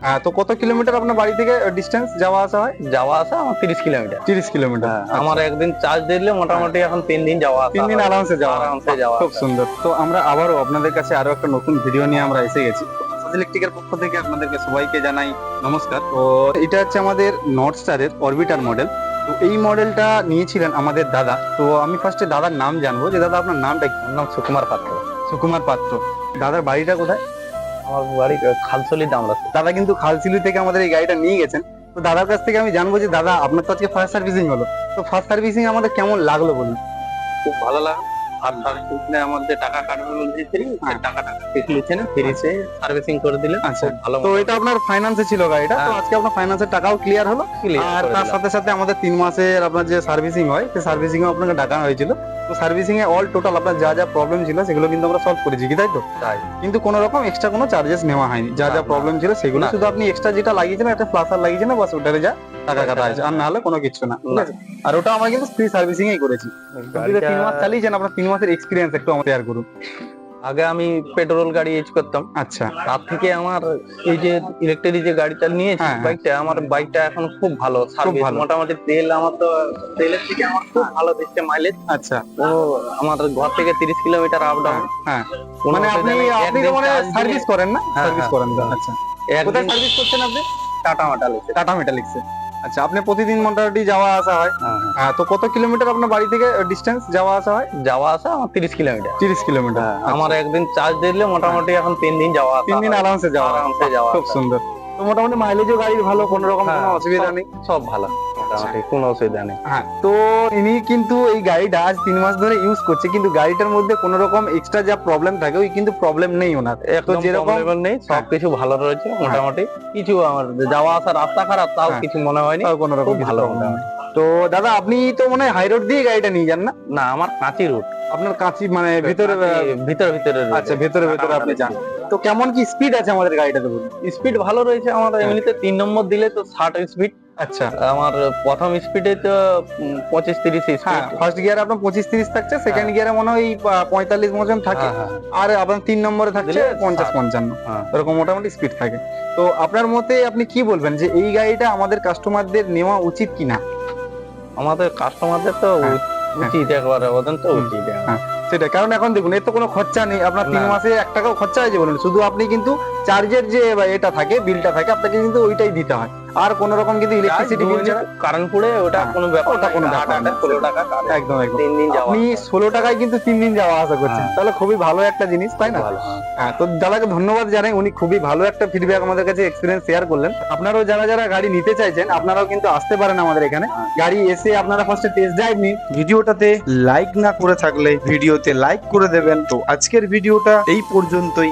হ্যাঁ তো কত কিলোমিটার আপনার বাড়ি থেকে ডিস্টেন্স যাওয়া আসা হয়? যাওয়া আসা আমার তিরিশ কিলোমিটার। তিরিশ কিলোমিটার। হ্যাঁ, আমার একদিন চার্জ দিলে মোটামুটি এখন তিন দিন যাওয়া তিন দিন আরামসে যাওয়া। আরামসে যাওয়া খুব সুন্দর। তো আমরা আবারও আপনাদের কাছে আরও একটা নতুন ভিডিও নিয়ে আমরা এসে গেছি। ইলেকট্রিকের পক্ষ থেকে আপনাদেরকে সবাইকে জানাই নমস্কার। তো এটা হচ্ছে আমাদের নর্থ স্টারের অরবিটার মডেল তো এই মডেলটা নিয়েছিলেন আমাদের দাদা। তো আমি ফার্স্টে দাদার নাম জানব। যে দাদা আপনার নামটা কি? নাম সুকুমার পাত্র। সুকুমার পাত্র। দাদার বাড়িটা কোথায়? আমার বাড়ি খালসলি দামলা দাদা কিন্তু খালসিলি থেকে আমাদের এই গাড়িটা নিয়ে গেছেন। তো দাদার কাছ থেকে আমি জানব যে, দাদা, আপনার তো আজকে ফার্স্ট সার্ভিসিং হলো। তো ফার্স্ট সার্ভিসিং আমাদের কেমন লাগল বলুন? খুব ভালো লাগে আর সার্ভিসিং আমাদের টাকা কাটবে বলতেছিলেন হ্যাঁ। টাকা টাকা লিখেছেন ফ্রিতে সার্ভিসিং করে দিলে আচ্ছা। ভালো তো এটা আপনার ফাইন্যান্সে ছিল গাড়িটা তো হ্যাঁ। আজকে আপনার ফাইন্যান্সের টাকাও ক্লিয়ার হলো। আর তার সাথে সাথে আমাদের তিন মাসের আপনার যে সার্ভিসিং হয় সেই সার্ভিসিং আপনাকে ডাকা হয়েছিল। তো সার্ভিসিং এ অল টোটাল আপনার যা যা প্রবলেম ছিল সেগুলো কিন্তু আমরা সলভ করেছি কি তাই তো? তাই। কিন্তু কোনো রকম এক্সট্রা কোনো চার্জেস নেওয়া হয়নি। যা যা প্রবলেম ছিল সেগুলো শুধু আপনি এক্সট্রা যেটা লাগিয়েছিলেন একটা ফ্লাসার লাগিয়েছিলেন বাস ওটারে যা। টাকা কাটা আছে। আর না হলে কোনো কিছু না? আর ওটা আমরা কিন্তু ফ্রি সার্ভিসিং এই করেছি। তিন মাস চালিয়েছেন আপনার তিন মাসের এক্সপিরিয়েন্স একটু আমাদের শেয়ার করুন। আগে আমি পেট্রোল গাড়ি ইউজ করতাম। আচ্ছা। তার থেকে আমার এই যে ইলেকট্রিক যে গাড়িটা নিয়েছি হ্যাঁ, হ্যাঁ। বাইকটা আমার বাইকটা এখন খুব ভালো সার্ভিস মোটামুটি তেল আমার তো তেলের থেকে আমার খুব ভালো দিচ্ছে মাইলেজ আচ্ছা। ও আমার ঘর থেকে তিরিশ কিলোমিটার আপ ডাউন হ্যাঁ মানে আপনি আপনি তো মানে সার্ভিস করেন না? হ্যাঁ, সার্ভিস হ্যাঁ। করেন। আচ্ছা। কোথায় সার্ভিস করছেন আপনি? টাটা মাটাল টাটা মেটালিক্সে আচ্ছা আপনি প্রতিদিন মোটামুটি যাওয়া আসা হয়? হ্যাঁ, তো কত কিলোমিটার আপনার বাড়ি থেকে ডিস্টেন্স যাওয়া আসা হয়? যাওয়া আসা আমার তিরিশ কিলোমিটার। তিরিশ কিলোমিটার। আমার একদিন চার্জ দিলে মোটামুটি এখন তিন দিন যাওয়া আসা তিন দিন আরামসে যাওয়া আরামসে যাওয়া খুব সুন্দর। তো মোটামুটি মাইলেজও গাড়ির ভালো কোনো রকম হ্যাঁ, কোনো অসুবিধা নেই। সব ভালো। মোটামুটি কোনো অসুবিধা নেই। হ্যাঁ তো ইনি কিন্তু এই গাড়িটা আজ তিন মাস ধরে ইউজ করছে কিন্তু গাড়িটার মধ্যে কোনো রকম এক্সট্রা যা প্রবলেম থাকে ওই কিন্তু প্রবলেম নেই ওনার। তো যেরকম নেই সবকিছু ভালো রয়েছে মোটামুটি। কিছু আমার যাওয়া আসা রাস্তা খারাপ তাও হ্যাঁ। কিছু মনে হয়নি। কোনো রকম ভালো মোটামুটি। তো দাদা আপনি তো মনে হয় হাই রোড দিয়ে গাড়িটা নিয়ে যান না? না আমার কাঁচি রুট আপনার কাঁচি মানে ভিতরে ভিতরে ভিতরে আচ্ছা ভেতরে ভেতরে আপনি যান। তো কেমন কি স্পিড আছে আমাদের গাড়িটাতে বলুন? স্পিড ভালো রয়েছে আমার হ্যাঁ। এমনিতে তিন নম্বর দিলে তো ষাট স্পিড আচ্ছা। আমার প্রথম স্পিডে তো পঁচিশ তিরিশ হ্যাঁ ফার্স্ট গিয়ারে আপনার পঁচিশ তিরিশ থাকছে সেকেন্ড গিয়ারে মনে হয় পঁয়তাল্লিশ মতন থাকে। আর আপনার তিন নম্বরে থাকছে পঞ্চাশ পঞ্চান্ন। হ্যাঁ। এরকম মোটামুটি স্পিড থাকে। তো আপনার মতে আপনি কি বলবেন যে এই গাড়িটা আমাদের কাস্টমারদের নেওয়া উচিত কিনা? আমাদের কাস্টমারদের তো হ্যাঁ, উচিত একবারে ওদের তো উচিত হ্যাঁ। সেটা কারণ এখন দেখুন এর তো কোনো খরচা নেই। আপনার তিন মাসে এক টাকাও খরচা হয়েছে বলুন শুধু আপনি কিন্তু চার্জের যে এটা থাকে বিলটা থাকে আপনাকে কিন্তু ওইটাই দিতে হয়। আর কোনো রকম কিন্তু ইলেকট্রিসিটি বিল ছাড়া কারেন্ট পুড়ে ওটা হ্যাঁ, কোনো ব্যাপার ওটা কোনো ব্যাপার না। আট ষোলো টাকা একদম একদম। তিন দিন যাওয়া আপনি ষোলো টাকায় কিন্তু তিন দিন যাওয়া আসা করছেন। হ্যাঁ। তাহলে খুবই ভালো একটা জিনিস তাই না? হ্যাঁ তো দাদাকে ধন্যবাদ জানাই উনি খুবই ভালো একটা ফিডব্যাক আমাদের কাছে এক্সপিরিয়েন্স শেয়ার করলেন। আপনারাও যারা যারা গাড়ি নিতে চাইছেন আপনারাও কিন্তু আসতে পারেন আমাদের এখানে। গাড়ি এসে আপনারা ফার্স্টে টেস্ট ড্রাইভ নিন। ভিডিওটাতে লাইক না করে থাকলে ভিডিওতে লাইক করে দেবেন। তো আজকের ভিডিওটা এই পর্যন্তই।